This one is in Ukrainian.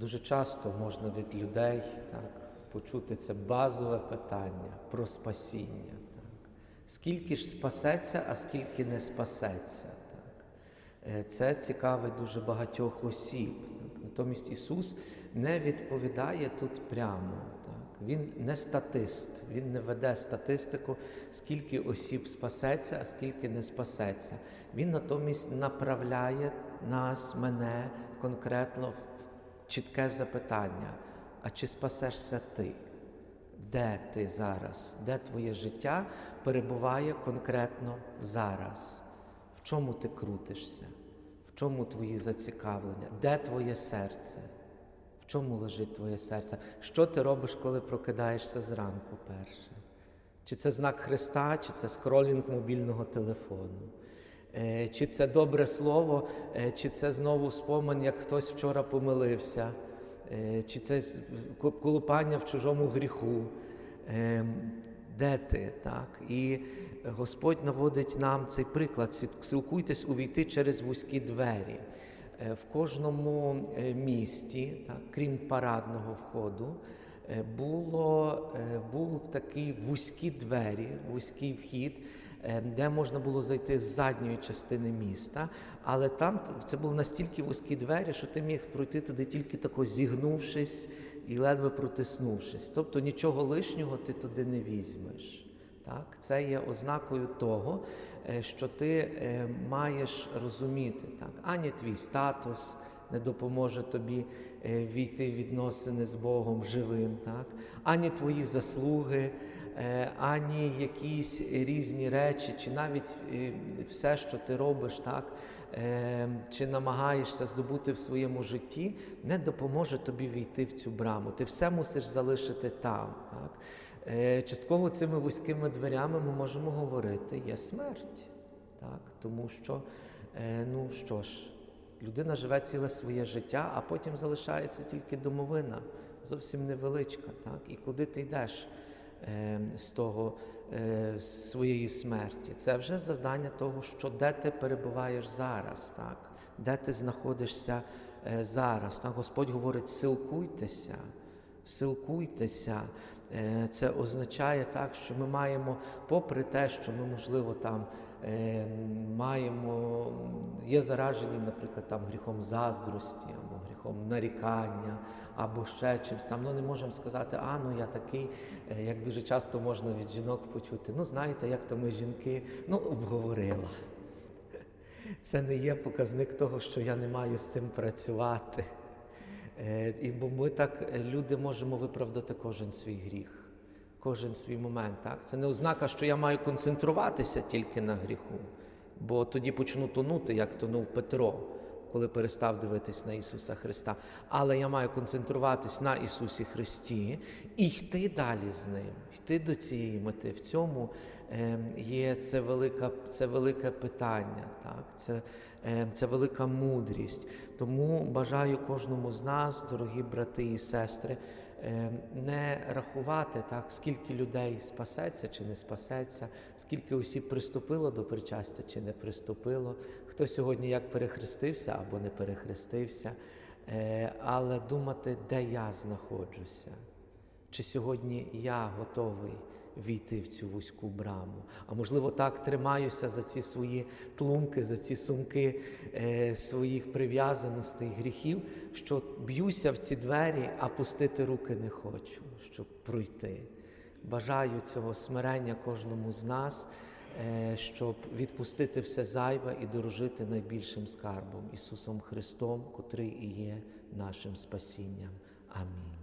Дуже часто можна від людей так, почути це базове питання про спасіння. Так. Скільки ж спасеться, а скільки не спасеться. Так. Е, Це цікавить дуже багатьох осіб. Так. Натомість Ісус не відповідає тут прямо. Так. Він не статист, Він не веде статистику, скільки осіб спасеться, а скільки не спасеться. Він натомість направляє нас, мене конкретно в чітке запитання: а чи спасешся ти? Де ти зараз? Де твоє життя перебуває конкретно зараз? В чому ти крутишся? В чому твої зацікавлення? Де твоє серце? В чому лежить твоє серце? Що ти робиш, коли прокидаєшся зранку перше? Чи це знак Христа, чи це скролінг мобільного телефону? Е, Чи це добре слово, е, чи це знову спомин, як хтось вчора помилився, Е, чи це колупання в чужому гріху? Е, Де ти? Так? І Господь наводить нам цей приклад. «Сі- Силкуйтесь увійти через вузькі двері. В кожному місті, так, крім парадного входу, було, е, був такий вузькі двері, вузький вхід, е, де можна було зайти з задньої частини міста, але там це були настільки вузькі двері, що ти міг пройти туди тільки тако зігнувшись і ледве протиснувшись. Тобто нічого лишнього ти туди не візьмеш. Так? Це є ознакою того, е, що ти е, маєш розуміти, так? ані твій статус не допоможе тобі е, війти в відносини з Богом живим, так? ані твої заслуги, е, ані якісь різні речі, чи навіть е, все, що ти робиш, так? чи намагаєшся здобути в своєму житті, не допоможе тобі війти в цю браму. Ти все мусиш залишити там. Так? Частково цими вузькими дверями ми можемо говорити, є смерть. Так? Тому що, ну що ж, людина живе ціле своє життя, а потім залишається тільки домовина, зовсім невеличка. Так? І куди ти йдеш е, з того е, своєї смерті? Це вже завдання того, що де ти перебуваєш зараз, так? де ти знаходишся е, зараз. Так? Господь говорить, силкуйтеся. Силкуйтеся, це означає так, що ми маємо, попри те, що ми, можливо, там е, маємо, є заражені, наприклад, там гріхом заздрості, або гріхом нарікання, або ще чимось там. Ну не можемо сказати, а ну я такий, е, як дуже часто можна від жінок почути. Ну, знаєте, як то ми жінки, ну, обговорила. Це не є показник того, що я не маю з цим працювати. Е, І бо ми так, е, люди можемо виправдати кожен свій гріх, кожен свій момент. Так? Це не ознака, що я маю концентруватися тільки на гріху, бо тоді почну тонути, як тонув Петро, коли перестав дивитись на Ісуса Христа. Але я маю концентруватись на Ісусі Христі і йти далі з Ним, йти до цієї мети. В цьому е, є це, велика, це велике питання, так? це, е, це велика мудрість. Тому бажаю кожному з нас, дорогі брати і сестри, не рахувати так, скільки людей спасеться чи не спасеться, скільки осіб приступило до причастя чи не приступило, хто сьогодні як перехрестився або не перехрестився, е, але думати, де я знаходжуся. Чи сьогодні я готовий війти в цю вузьку браму? А можливо, так тримаюся за ці свої тлумки, за ці сумки е, своїх прив'язаностей, гріхів, що б'юся в ці двері, а пустити руки не хочу, щоб пройти. Бажаю цього смирення кожному з нас, е, щоб відпустити все зайве і дорожити найбільшим скарбом Ісусом Христом, котрий і є нашим спасінням. Амінь.